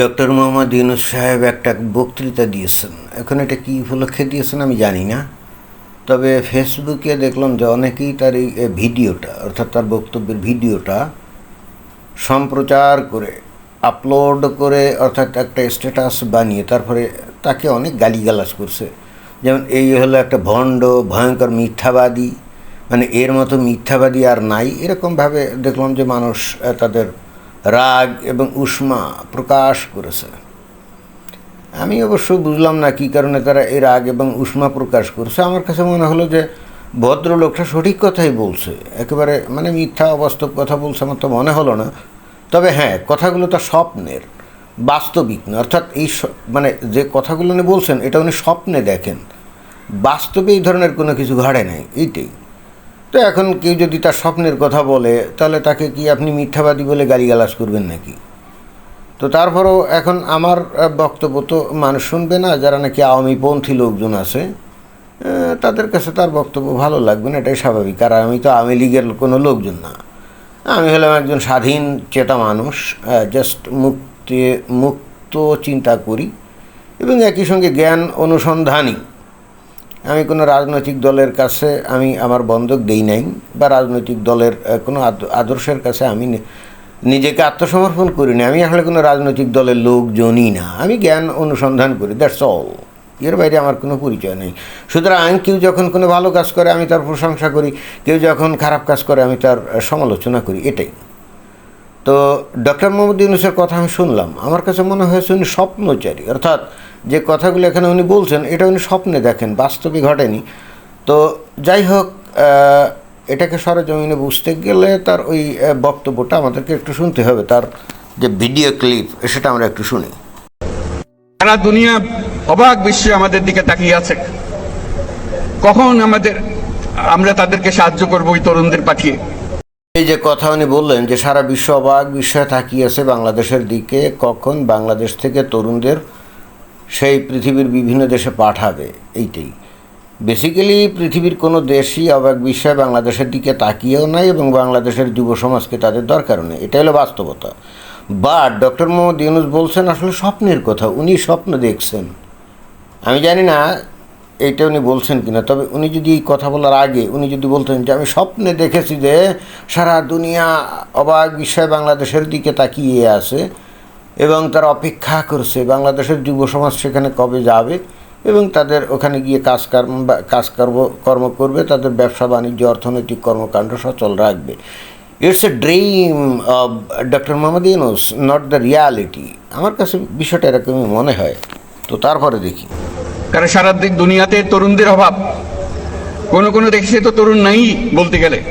Doctor Mohammad Yunus সাহেব একটা বক্তৃতা দিয়েছেন। এখন এটা কী উপলক্ষে দিয়েছেন আমি জানি না। তবে ফেসবুকে দেখলাম যে অনেকেই তার এই ভিডিওটা, অর্থাৎ তার বক্তব্যের ভিডিওটা সম্প্রচার করে আপলোড করে, অর্থাৎ একটা স্ট্যাটাস বানিয়ে, তারপরে তাকে অনেক গালিগালাজ করছে। যেমন এই হলো একটা ভণ্ড, ভয়ঙ্কর মিথ্যাবাদী মানে এর মতো মিথ্যাবাদী আর নাই। এরকমভাবে দেখলাম যে মানুষ তাদের রাগ এবং উষ্মা প্রকাশ করেছে। আমি অবশ্য বুঝলাম না কী কারণে তারা এই রাগ এবং উষ্মা প্রকাশ করছে। আমার কাছে মনে হলো যে ভদ্রলোকটা সঠিক কথাই বলছে। একেবারে মানে মিথ্যা, অবাস্তব কথা বলছে আমার তো মনে হলো না। তবে হ্যাঁ কথাগুলো তো স্বপ্নের, বাস্তবিক না অর্থাৎ এই মানে যে কথাগুলো উনি বলছেন, এটা উনি স্বপ্নে দেখেন। বাস্তবে এই ধরনের কোনো কিছু ঘটে নাই। এইটাই। তো এখন কেউ যদি তার স্বপ্নের কথা বলে, তাহলে তাকে কি আপনি মিথ্যাবাদী বলে গালিগালাজ করবেন নাকি? তো তারপরেও এখন আমার বক্তব্য তো মানুষ শুনবে না, যারা নাকি আওয়ামীপন্থী লোকজন আছে তাদের কাছে তার বক্তব্য ভালো লাগবে না, এটাই স্বাভাবিক। আর আমি তো আওয়ামী লীগের কোনো লোকজন না। আমি হলাম একজন স্বাধীন, চেতা মানুষ জাস্ট মুক্তি, মুক্ত চিন্তা করি, এবং একই সঙ্গে জ্ঞান অনুসন্ধানী। আমি কোনো রাজনৈতিক দলের কাছে আমি আমার বন্ধক দেই নাই বা রাজনৈতিক দলের কোনো আদ- আদর্শের কাছে আমি নিজেকে আত্মসমর্পণ করিনি আমি আসলে কোনো রাজনৈতিক দলের লোকজনই না। আমি জ্ঞান অনুসন্ধান করি দ্যাটস অল এর বাইরে আমার কোনো পরিচয় নেই। সুতরাং কেউ যখন কোনো ভালো কাজ করে, আমি তার প্রশংসা করি। কেউ যখন খারাপ কাজ করে, আমি তার সমালোচনা করি। এটাই। তো ডক্টর মোহাম্মদ ইউনুসের কথা আমি শুনলাম। আমার কাছে মনে হয়েছে উনি স্বপ্নচারী। অর্থাৎ যে কথাগুলো এখানে উনি বলছেন, এটা উনি স্বপ্নে দেখেন, বাস্তবে ঘটেনি। তো যাই হোক এটাকে সরজমিনে বুঝতে গেলে তার ওই বক্তব্যটা আমাদেরকে একটু শুনতে হবে। তার যে ভিডিও ক্লিপ, সেটা আমরা একটু শুনি। সারা দুনিয়া অবাক বিশ্বে আমাদের দিকে তাকিয়ে আছে। কখন আমাদের, আমরা তাদেরকে সাহায্য করব ওই তরুণদের পাঠিয়ে? এই যে কথা উনি বললেন যে সারা বিশ্ব অবাক বিস্ময়ে তাকিয়েছে বাংলাদেশের দিকে, কখন বাংলাদেশ থেকে তরুণদের সেই পৃথিবীর বিভিন্ন দেশে পাঠাবে, এইটাই। বেসিক্যালি পৃথিবীর কোনো দেশই অবাক বিস্ময়ে বাংলাদেশের দিকে তাকিয়েও নাই এবং বাংলাদেশের যুব সমাজকে তাদের দরকারও নেই। এটা হলো বাস্তবতা। বাট ডক্টর মোহাম্মদ ইউনুস বলছেন আসলে স্বপ্নের কথা, উনি স্বপ্ন দেখছেন। আমি জানি না এইটা উনি বলছেন কিনা? তবে উনি যদি এই কথা বলার আগে উনি যদি বলতেন যে, আমি স্বপ্নে দেখেছি যে সারা দুনিয়া অবাক বিষয় বাংলাদেশের দিকে তাকিয়ে আছে এবং তারা অপেক্ষা করছে, বাংলাদেশের যুব সমাজ সেখানে কবে যাবে এবং তাদের ওখানে গিয়ে কাজ কর্ম বা- কাজ কর্ম কর্ম করবে, তাদের ব্যবসা, বাণিজ্য, অর্থনৈতিক কর্মকাণ্ড সচল রাখবে। It's a dream of doctor Mohammad Yunus not the reality আমার কাছে বিষয়টা এরকমই মনে হয়। তো তারপরে দেখি। কারণ সারা দি- দুনিয়াতে তরুণদের অভাব। কোন কোন দেশে তো তরুণ নাই বলতে গেলে।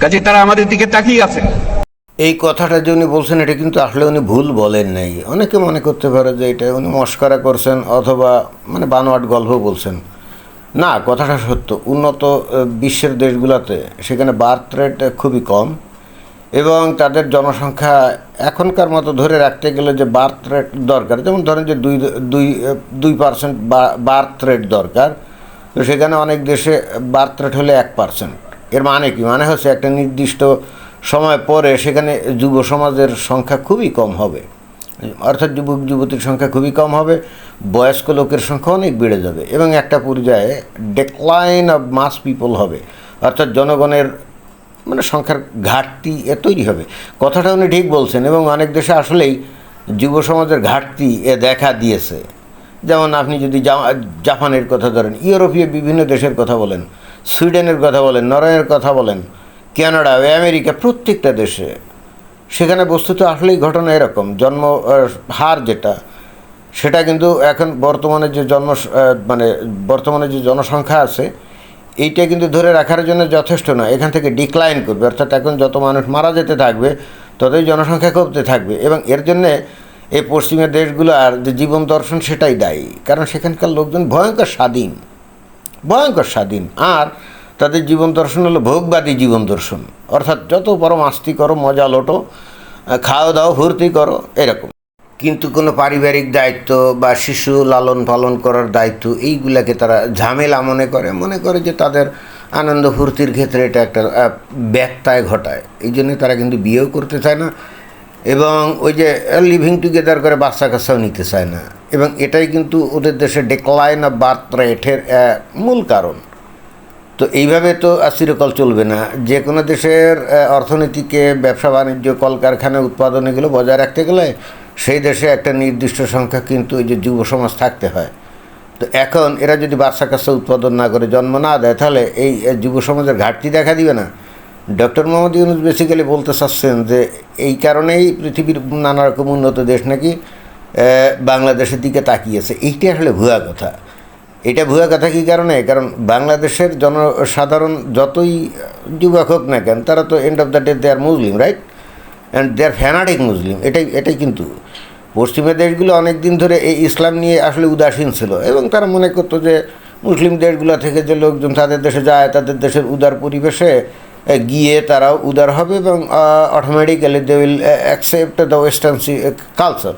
কাজে তারা আমাদের দিকে তাকিয়ে আছে। এই কথাটা যে উনি বলছেন, এটা কিন্তু আসলে উনি ভুল বলেন নাই। অনেকে মনে করতে পারে যে এটা উনি মস্করা করছেন অথবা মানে বানোয়াট গল্প বলছেন। না, কথাটা সত্য। উন্নত বিশ্বের দেশগুলোতে সেখানে বার্থ রেট খুবই কম। এবং তাদের জনসংখ্যা এখনকার মতো ধরে রাখতে গেলে যে বার্থ রেট দরকার, যেমন ধরেন যে দুই দুই দুই পার্সেন্ট বার্থ রেট দরকার, তো সেখানে অনেক দেশে বার্থ রেট হলে এক পার্সেন্ট। এর মানে কি? মানে হচ্ছে একটা নির্দিষ্ট সময় পরে সেখানে যুব সমাজের সংখ্যা খুবই কম হবে। অর্থাৎ যুবক, যুবতীর সংখ্যা খুবই কম হবে, বয়স্ক লোকের সংখ্যা অনেক বেড়ে যাবে এবং একটা পর্যায়ে ডেক্লাইন অফ মাস পিপল হবে। অর্থাৎ জনগণের মানে সংখ্যার ঘাটতি এ তৈরি হবে। কথাটা উনি ঠিক বলছেন এবং অনেক দেশে আসলেই যুব সমাজের ঘাটতি এ দেখা দিয়েছে। যেমন আপনি যদি জাপানের কথা ধরেন, ইউরোপীয় বিভিন্ন দেশের কথা বলেন, সুইডেনের কথা বলেন, নরওয়ের কথা বলেন, কানাডা, আমেরিকা, প্রত্যেকটা দেশে সেখানে বস্তুত আসলেই ঘটনা এরকম। জন্ম হার যেটা, সেটা কিন্তু এখন বর্তমানে যে জন্ম মানে বর্তমানে যে জনসংখ্যা আছে এইটা কিন্তু ধরে রাখার জন্য যথেষ্ট নয়। এখান থেকে ডিক্লাইন করবে। অর্থাৎ এখন যত মানুষ মারা যেতে থাকবে, ততই জনসংখ্যা কমতে থাকবে। এবং এর জন্যে এই পশ্চিমের দেশগুলো আর যে জীবন দর্শন সেটাই দায়ী। কারণ সেখানকার লোকজন ভয়ঙ্কর স্বাধীন। ভয়ঙ্কর স্বাধীন। আর তাদের জীবন দর্শন হলো ভোগবাদী জীবন দর্শন। অর্থাৎ যত বড় মাস্তি করো, মজা লোটো খাওয়া দাওয়া, ফুর্তি করো, এরকম। কিন্তু কোনো পারিবারিক দায়িত্ব বা শিশু লালন পালন করার দায়িত্ব এইগুলাকে তারা ঝামেলা মনে করে মনে করে যে তাদের আনন্দ ফুর্তির ক্ষেত্রে এটা একটা ব্যত্যয় ঘটায়। এই জন্য তারা কিন্তু বিয়েও করতে চায় না এবং ওই যে লিভিং টুগেদার করে বাচ্চা কাচ্চাও নিতে চায় না। এবং এটাই কিন্তু ওদের দেশে ডেক্লাইন অফ বার্থ রেটের মূল কারণ। তো এইভাবে তো আর চলবে না। যে কোনো দেশের অর্থনীতিকে, ব্যবসা বাণিজ্য, কলকারখানা, উৎপাদন এগুলো বজায় রাখতে গেলে সেই দেশে একটা নির্দিষ্ট সংখ্যা কিন্তু ওই যে যুব সমাজ থাকতে হয়। তো এখন এরা যদি বাচ্চা কাচ্চা উৎপাদন না করে জন্ম না দেয়, তাহলে এই যুব সমাজের ঘাটতি দেখা দিবে না। ডক্টর মোহাম্মদ ইউনুস বেসিক্যালি বলতে চাচ্ছেন যে এই কারণেই পৃথিবীর নানা রকম উন্নত দেশ নাকি বাংলাদেশের দিকে তাকিয়েছে। এইটা আসলে ভুয়া কথা। এটা ভুয়া কথা কী কারণে? কারণ বাংলাদেশের জনসাধারণ যতই যুবক হোক না কেন, তারা তো end of the day they are Muslim right and they are fanatic Muslim এটাই এটাই কিন্তু। পশ্চিমা দেশগুলো অনেক দিন ধরে এই ইসলাম নিয়ে আসলে উদাসীন ছিল এবং তারা মনে করতো যে মুসলিম দেশগুলো থেকে যে লোকজন তাদের দেশে যায়, তাদের দেশের উদার পরিবেশে গিয়ে তারাও উদার হবে এবং automatically they will accept the western culture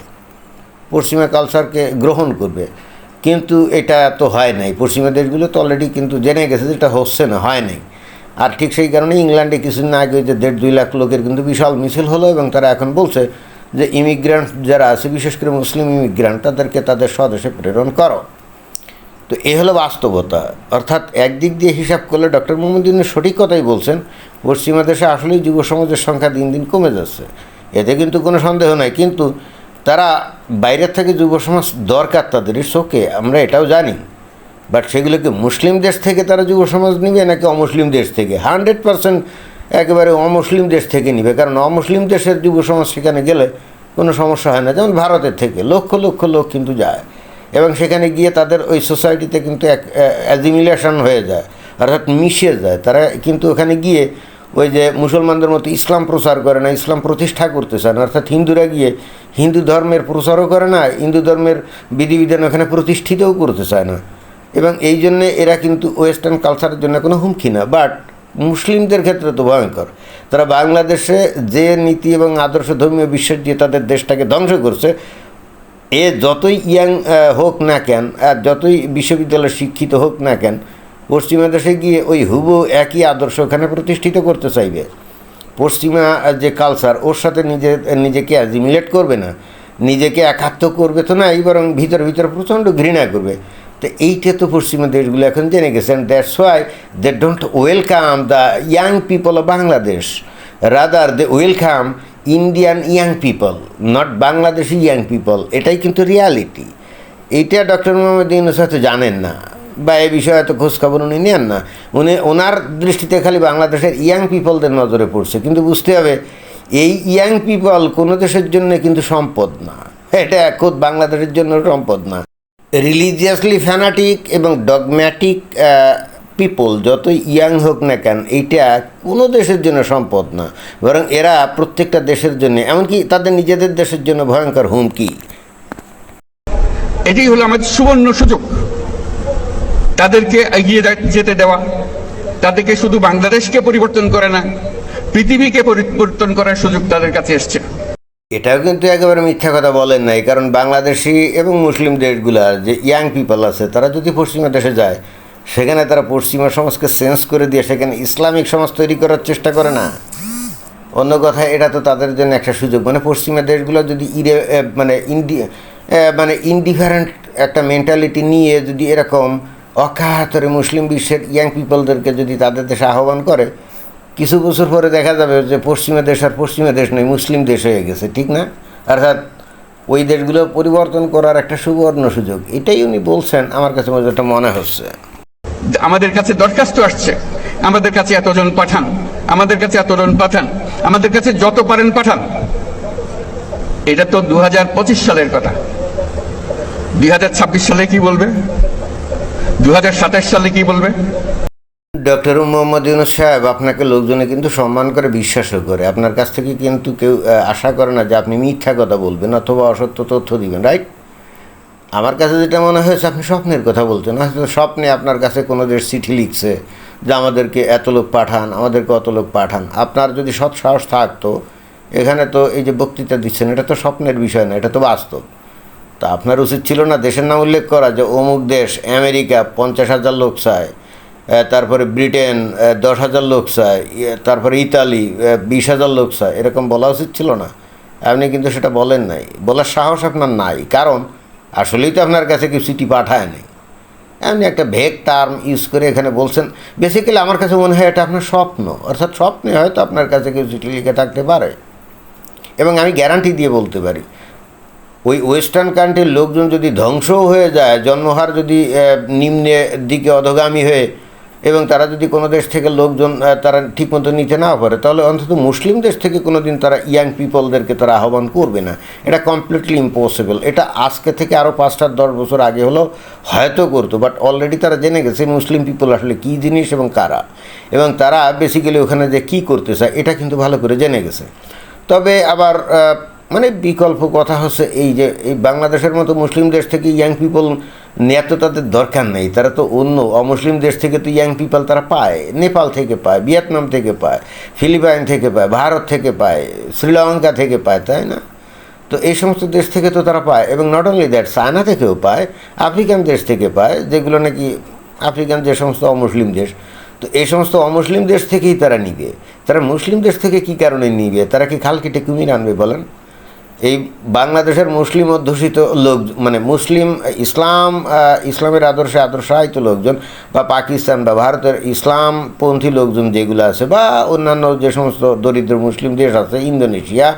পশ্চিমা কালচারকে গ্রহণ করবে। কিন্তু এটা তো হয় নাই। পশ্চিমা দেশগুলো তো অলরেডি কিন্তু জেনে গেছে যে এটা হচ্ছে না, হয় নাই। আর ঠিক সেই কারণে ইংল্যান্ডে কিছুদিন আগে যে দেড় দুই লাখ লোকের কিন্তু বিশাল মিছিল হলো এবং তারা এখন বলছে যে ইমিগ্রান্ট যারা আছে, বিশেষ করে মুসলিম ইমিগ্রান্ট, তাদেরকে তাদের স্বদেশে প্রেরণ করো। তো এ হলো বাস্তবতা। অর্থাৎ একদিক দিয়ে হিসাব করলে ডক্টর মোহাম্মদ ইউনূস সঠিক কথাই বলছেন, পশ্চিমা দেশে আসলেই যুব সমাজের সংখ্যা দিন দিন কমে যাচ্ছে। এতে কিন্তু কোনো সন্দেহ নাই। কিন্তু তারা বাইরের থেকে যুব সমাজ দরকার তাদের শোকে আমরা এটাও জানি। বাট সেগুলোকে মুসলিম দেশ থেকে তারা যুব সমাজ নিবে নাকি অমুসলিম দেশ থেকে? হান্ড্রেড পার্সেন্ট একেবারে অমুসলিম দেশ থেকে নিবে। কারণ অমুসলিম দেশের যুব সমাজ সেখানে গেলে কোনো সমস্যা হয় না। যেমন ভারতের থেকে লক্ষ লক্ষ লোক কিন্তু যায়। এবং সেখানে গিয়ে তাদের ওই সোসাইটিতে কিন্তু এক অ্যাজিমিলেশন হয়ে যায়। অর্থাৎ মিশে যায়। তারা কিন্তু ওখানে গিয়ে ওই যে মুসলমানদের মতো ইসলাম প্রচার করে না, ইসলাম প্রতিষ্ঠা করতে চায় না। অর্থাৎ হিন্দুরা গিয়ে হিন্দু ধর্মের প্রচারও করে না, হিন্দু ধর্মের বিধিবিধান ওখানে প্রতিষ্ঠিতও করতে চায় না। এবং এই জন্যে এরা কিন্তু ওয়েস্টার্ন কালচারের জন্য কোনো হুমকি না। বাট মুসলিমদের ক্ষেত্রে তো ভয়ঙ্কর। তারা বাংলাদেশে যে নীতি এবং আদর্শ ধর্মীয় বিশ্বাস দিয়ে তাদের দেশটাকে ধ্বংস করছে, এ যতই ইয়াং হোক না কেন, আর যতই বিশ্ববিদ্যালয়ে শিক্ষিত হোক না কেন, পশ্চিমা দেশে গিয়ে ওই হুবু একই আদর্শ ওখানে প্রতিষ্ঠিত করতে চাইবে। পশ্চিমা যে কালচার ওর সাথে নিজে, নিজেকে অ্যাজিমিলেট করবে না। নিজেকে একাত্ম করবে তো না এই বরং ভিতর ভিতর প্রচণ্ড ঘৃণা করবে। তো এইটা তো পশ্চিমা দেশগুলো এখন জেনে গেছেন that's why they don't welcome the young people of Bangladesh rather they welcome Indian young people not Bangladeshi young people এটাই কিন্তু রিয়ালিটি এইটা ডক্টর মোহাম্মদ ইউনুস হয়তো জানেন না, বা এ বিষয়ে এত খোঁজখবর উনি নেন না। উনি, ওনার দৃষ্টিতে খালি বাংলাদেশের ইয়াং পিপলদের নজরে পড়ছে, কিন্তু বুঝতে হবে, এই ইয়াং পিপল কোনো দেশের জন্য কিন্তু সম্পদ না। এটা খোদ বাংলাদেশের জন্য সম্পদ না। রিলিজিয়াসলি ফ্যানাটিক এবং ডগম্যাটিক পিপল যত ইয়াং হোক না কেন, এইটা কোনো দেশের জন্য সম্পদ না। বরং এরা প্রত্যেকটা দেশের জন্য, এমনকি তাদের নিজেদের দেশের জন্য ভয়ঙ্কর হুমকি। এটাই হলো আমাদের সুবর্ণ সুযোগ। তাদেরকে এগিয়ে যেতে দেওয়া। তাদেরকে শুধু বাংলাদেশকে পরিবর্তন করে না, পৃথিবীকে পরিবর্তন করার সুযোগ তাদের কাছে এসছে। এটাও কিন্তু একেবারে মিথ্যা কথা বলেন নাই, কারণ বাংলাদেশি এবং মুসলিম দেশগুলার যে ইয়াং পিপল আছে, তারা যদি পশ্চিমা দেশে যায়, সেখানে তারা পশ্চিমা সমাজকে চেঞ্জ করে দিয়ে সেখানে ইসলামিক সমাজ তৈরি করার চেষ্টা করে না। অন্য কথা, এটা তো তাদের জন্য একটা সুযোগ। মানে পশ্চিমা দেশগুলো যদি ইরে মানে ইন্ডি মানে ইনডিফারেন্ট একটা মেন্টালিটি নিয়ে যদি এরকম অকাতরে মুসলিম বিশ্বের ইয়াং পিপলদেরকে যদি তাদের দেশে আহ্বান করে কিছু বছর পরে দেখা যাবে যে পশ্চিমা দেশ আর পশ্চিমা দেশ নয়, মুসলিম দেশ হয়ে গেছে, ঠিক না? অর্থাৎ ওই দেশগুলো পরিবর্তন করার একটা সুবর্ণ সুযোগ, এটাই উনি বলছেন, আমার কাছে একটা মনে হচ্ছে। আমাদের কাছে দরখাস্ত আসছে, আমাদের কাছে এতজন পাঠান, আমাদের কাছে এতজন পাঠান, আমাদের কাছে যত পারেন পাঠান। এটা তো দু হাজার পঁচিশ সালের কথা। দুই হাজার ছাব্বিশ সালে কি বলবে? দুই হাজার সাতাশ সালে কি বলবে? ডক্টর মোহাম্মদ ইউনুস সাহেব আপনাকে লোকজনে কিন্তু সম্মান করে বিশ্বাসও করে। আপনার কাছ থেকে কিন্তু কেউ আশা করে না যে আপনি মিথ্যা কথা বলবেন অথবা অসত্য তথ্য দিবেন রাইট আমার কাছে যেটা মনে হয়েছে, আপনি স্বপ্নের কথা বলছেন। হয়তো স্বপ্নে আপনার কাছে কোনো দেশ চিঠি লিখছে যে আমাদেরকে এত লোক পাঠান, আমাদেরকে অত লোক পাঠান। আপনার যদি সৎ সাহস থাকতো, এখানে তো এই যে বক্তৃতা দিচ্ছেন, এটা তো স্বপ্নের বিষয় না, এটা তো বাস্তব। তা আপনার উচিত ছিল না দেশের নাম উল্লেখ করা যে অমুক দেশ আমেরিকা পঞ্চাশ হাজার লোক চায় তারপরে ব্রিটেন দশ হাজার লোক চায় তারপরে ইতালি বিশ হাজার লোক চায় এরকম বলা উচিত ছিল না। আপনি কিন্তু সেটা বলেন নাই। বলার সাহস আপনার নাই। কারণ আসলেই তো আপনার কাছে কেউ চিঠি পাঠায় নাই। এমনি একটা ভেগ টার্ম ইউজ করে এখানে বলছেন বেসিক্যালি আমার কাছে মনে হয় এটা আপনার স্বপ্ন। অর্থাৎ স্বপ্নে হয়তো আপনার কাছে কেউ চিঠি লিখে থাকতে পারে। এবং আমি গ্যারান্টি দিয়ে বলতে পারি ওই ওয়েস্টার্ন কান্ট্রির লোকজন যদি ধ্বংসও হয়ে যায় জন্মহার যদি আহ, নিম্নের দিকে অধগামী হয়ে এবং তারা যদি কোনো দেশ থেকে লোকজন তারা ঠিকমতো নিতে না পারে, তাহলে অন্তত মুসলিম দেশ থেকে কোনো দিন তারা ইয়াং পিপলদেরকে তারা আহ্বান করবে না। এটা কমপ্লিটলি ইম্পসিবল এটা আজকে থেকে আরও পাঁচটা দশ বছর আগে হলো হয়তো করতো বাট অলরেডি তারা জেনে গেছে মুসলিম পিপল আসলে কী জিনিস এবং কারা। এবং তারা বেসিক্যালি ওখানে যে কী করতে চায় এটা কিন্তু ভালো করে জেনে গেছে। তবে আবার মানে বিকল্প কথা হচ্ছে এই যে, এই বাংলাদেশের মতো মুসলিম দেশ থেকে ইয়াং পিপল নেওয়া তো তাদের দরকার নেই। তারা তো অন্য অমুসলিম দেশ থেকে তো ইয়াং পিপল তারা পায়। নেপাল থেকে পায়, ভিয়েতনাম থেকে পায়, ফিলিপাইন থেকে পায়, ভারত থেকে পায়, শ্রীলঙ্কা থেকে পায়, তাই না? তো এই সমস্ত দেশ থেকে তো তারা পায় এবং নট অনলি দ্যাট চায়না থেকেও পায়, আফ্রিকান দেশ থেকে পায়, যেগুলো নাকি আফ্রিকান যে সমস্ত অমুসলিম দেশ, তো এই সমস্ত অমুসলিম দেশ থেকেই তারা নিবে। তারা মুসলিম দেশ থেকে কি কারণে নিবে? তারা কি খাল কেটে কুমির আনবে বলেন? এই বাংলাদেশের মুসলিম অধ্যুষিত লোক মানে মুসলিম ইসলাম ইসলামের আদর্শে আদর্শায়িত লোকজন বা পাকিস্তান বা ভারতের ইসলামপন্থী লোকজন যেগুলো আছে বা অন্যান্য যে সমস্ত দরিদ্র মুসলিম দেশ আছে, ইন্দোনেশিয়া,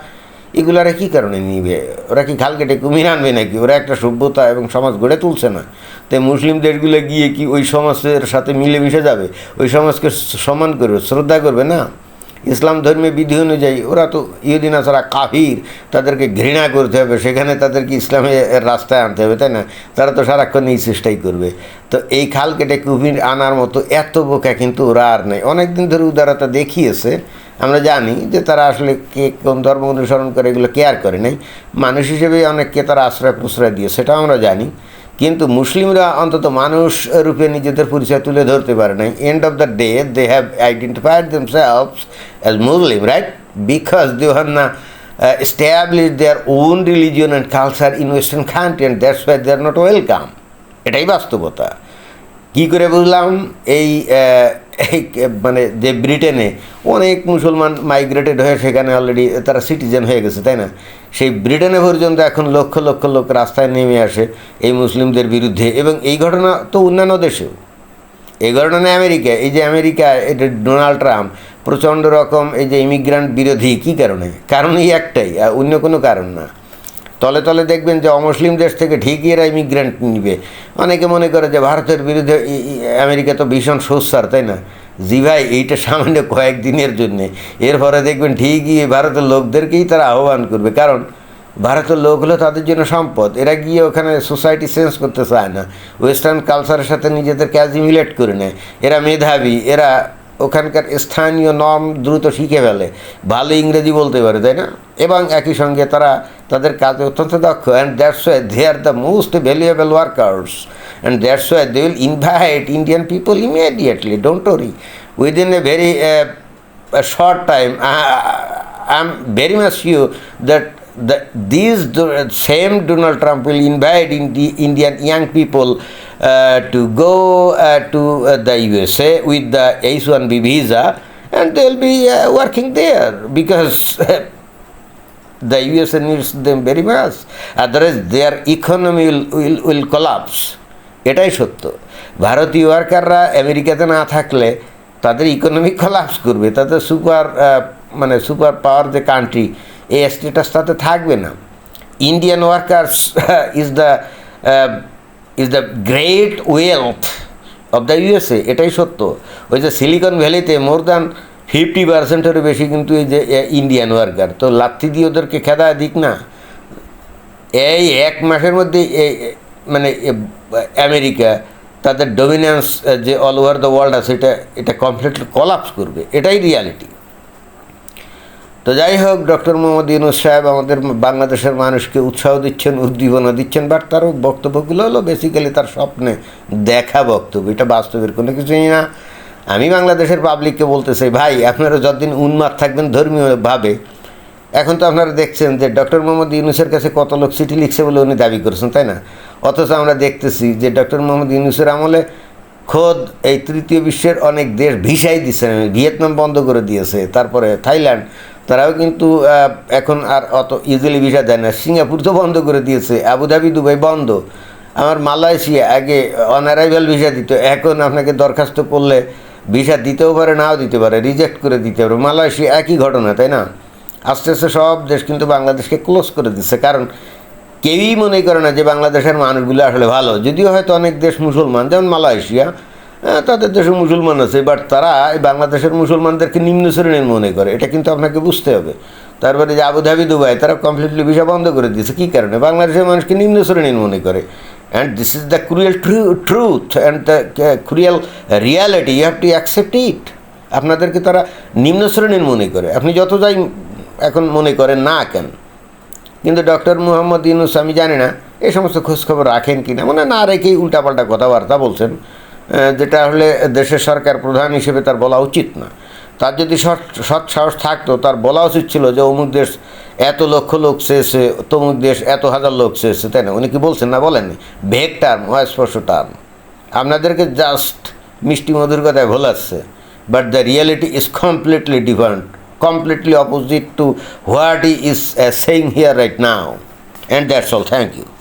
এগুলারা কী কারণে নিবে? ওরা কি খাল কেটে কুমির আনবে নাকি? ওরা একটা সভ্যতা এবং সমাজ গড়ে তুলছে না। তাই মুসলিম দেশগুলো গিয়ে কি ওই সমাজের সাথে মিলেমিশে যাবে? ওই সমাজকে সম্মান করবে, শ্রদ্ধা করবে না? ইসলাম ধর্মীয় বিধি অনুযায়ী ওরা তো ইহুদিন আসারা কাফির, তাদেরকে ঘৃণা করতে হবে। সেখানে তাদেরকে ইসলামের রাস্তায় আনতে হবে, তাই না? তারা তো সারাক্ষণ এই চেষ্টাই করবে। তো এই খাল কেটে কুমির আনার মতো এত বোকা কিন্তু ওরা আর নেই। অনেক দিন ধরে উদারতা দেখিয়েছে। আমরা জানি যে তারা আসলে কে কোন ধর্ম অনুসরণ করে, এগুলো কেয়ার করে নাই। মানুষ হিসেবে অনেককে তারা আশ্রয় প্রশ্রয় দিয়ে সেটাও আমরা জানি। কিন্তু মুসলিমরা অন্তত মানুষ রূপে নিজেদের পরিচয় তুলে ধরতে পারে না end of the day they have identified themselves as Muslim right because they have না establish their own religion and culture in western country and that's why they are not welcome এটাই বাস্তবতা। কী করে বুঝলাম? এই আহ, এই মানে যে ব্রিটেনে অনেক মুসলমান মাইগ্রেটেড হয়ে সেখানে অলরেডি তারা সিটিজেন হয়ে গেছে, তাই না? সেই ব্রিটেনে পর্যন্ত এখন লক্ষ লক্ষ লোক রাস্তায় নেমে আসে এই মুসলিমদের বিরুদ্ধে এবং এই ঘটনা তো অন্যান্য দেশেও। এই ঘটনা আমেরিকা, এই যে আমেরিকা এটা ডোনাল্ড ট্রাম্প, প্রচণ্ড রকম এই যে ইমিগ্রান্ট বিরোধী, কী কারণে? কারণ এই একটাই অন্য কোনো কারণ না। তলে তলে দেখবেন যে অমুসলিম দেশ থেকে ঠিকই এরা ইমিগ্রেন্ট নিবে। অনেকে মনে করে যে ভারতের বিরুদ্ধে আমেরিকা তো ভীষণ সোচ্চার তাই না? জি ভাই, এইটা সামান্য কয়েকদিনের জন্যে। এরপরে দেখবেন ঠিকই ভারতের লোকদেরকেই তারা আহ্বান করবে। কারণ ভারতের লোক হলো তাদের জন্য সম্পদ। এরা গিয়ে ওখানে সোসাইটি চেঞ্জ করতে চায় না। ওয়েস্টার্ন কালচারের সাথে নিজেদেরকে অ্যাজিমিলেট করে নেয়। এরা মেধাবী, এরা ওখানকার স্থানীয় নর্ম দ্রুত শিখে ফেলে। ভালো ইংরেজি বলতে পারে তাই না? এবং একই সঙ্গে তারা তাদের কাজে অত্যন্ত দক্ষ। And that's why they are the most valuable workers and that's why they will invite Indian people immediately don't worry within a very a short time. I, very very much that the, these same Donald Trump will invite Indi, Indian young to go uh, to uh, the USA with the H-1B visa, and they'll be uh, working there because. the USA needs them very much. Otherwise, their economy will, will, will collapse. এটাই সত্য ভারতীয় ওয়ার্কাররা আমেরিকাতে না থাকলে তাদের economy collapse করবে তাদের super মানে সুপার পাওয়ার যে কান্ট্রি এই স্টেটাস তাতে থাকবে না Indian workers is the is the great wealth of the USA এটাই সত্য। ওই যে সিলিকন ভ্যালিতে মোর দ্যান ফিফটি পার্সেন্টেরও বেশি কিন্তু এই যে ইন্ডিয়ান ওয়ার্কার তো লাথি দিয়ে ওদেরকে খেদা দিক না। এই এক মাসের মধ্যে মানে আমেরিকা তাদের ডমিনেন্স যে অল ওভার দ্য ওয়ার্ল্ড আছে, এটা এটা কমপ্লিটলি কলাপস করবে। এটাই রিয়ালিটি তো যাই হোক, ডক্টর মোহাম্মদ ইউনুস সাহেব আমাদের বাংলাদেশের মানুষকে উৎসাহ দিচ্ছেন, উদ্দীপনা দিচ্ছেন বাট তার বক্তব্যগুলো হলো বেসিক্যালি তার স্বপ্নে দেখা বক্তব্য। এটা বাস্তবের কোনো কিছুই না। আমি বাংলাদেশের পাবলিককে বলতে চাই, ভাই, আপনারা যতদিন উন্মাদ থাকবেন ধর্মীয়ভাবে, এখন তো আপনারা দেখছেন যে ডক্টর মোহাম্মদ ইউনুসের কাছে কত লোক চিঠি লিখছে বলে উনি দাবি করেছেন, তাই না? অথচ আমরা দেখতেছি যে ডক্টর মোহাম্মদ ইউনুসের আমলে খোদ এই তৃতীয় বিশ্বের অনেক দেশ ভিসাই দিচ্ছে ভিয়েতনাম বন্ধ করে দিয়েছে, তারপরে থাইল্যান্ড তারাও কিন্তু এখন আর অত ইজিলি ভিসা দেয় না। সিঙ্গাপুর তো বন্ধ করে দিয়েছে, আবুধাবি, দুবাই বন্ধ। আমার মালয়েশিয়া, আগে অনারাইভাল ভিসা দিত, এখন আপনাকে দরখাস্ত করলে ভিসা দিতেও পারে, নাও দিতে পারে রিজেক্ট করে দিতে পারে। মালয়েশিয়া একই ঘটনা, তাই না? আস্তে আস্তে সব দেশ কিন্তু বাংলাদেশকে ক্লোজ করে দিচ্ছে। কারণ কেউই মনে করে না যে বাংলাদেশের মানুষগুলো আসলে ভালো। যদিও হয়তো অনেক দেশ মুসলমান, যেমন মালয়েশিয়া তাদের দেশে মুসলমান আছে বাট তারা এই বাংলাদেশের মুসলমানদেরকে নিম্ন শ্রেণির মনে করে। এটা কিন্তু আপনাকে বুঝতে হবে। তারপরে যে আবুধাবি, দুবাই, তারা কমপ্লিটলি ভিসা বন্ধ করে দিয়েছে। কী কারণে? বাংলাদেশের মানুষকে নিম্ন শ্রেণির মনে করে। And this is the cruel truth and the cruel reality you have to accept it আপনাদেরকে তারা নিম্ন শ্রেণির মনে করে। আপনি যত যাই এখন মনে করেন না কেন? কিন্তু ডক্টর মুহাম্মদ ইউনুস, আমি জানি না, এ সমস্ত খোঁজখবর রাখেন কি না মানে না রেখেই উল্টাপাল্টা কথাবার্তা বলছেন। যেটা হলে দেশের সরকার প্রধান হিসেবে তার বলা উচিত না তার যদি সৎ সাহস থাকতো তার বলা উচিত ছিল যে অমুক দেশ এত লক্ষ লোক চেয়েছে তমুক দেশ এত হাজার লোক চেয়েছে তাই না উনি কি বলছেন না বলেননি ভেগ টার্ম অস্পর্শ টার্ম আপনাদেরকে জাস্ট মিষ্টি মধুর কথায় ভোলাচ্ছে but the reality is completely different to what he is uh, saying here right now. And that's all. Thank you.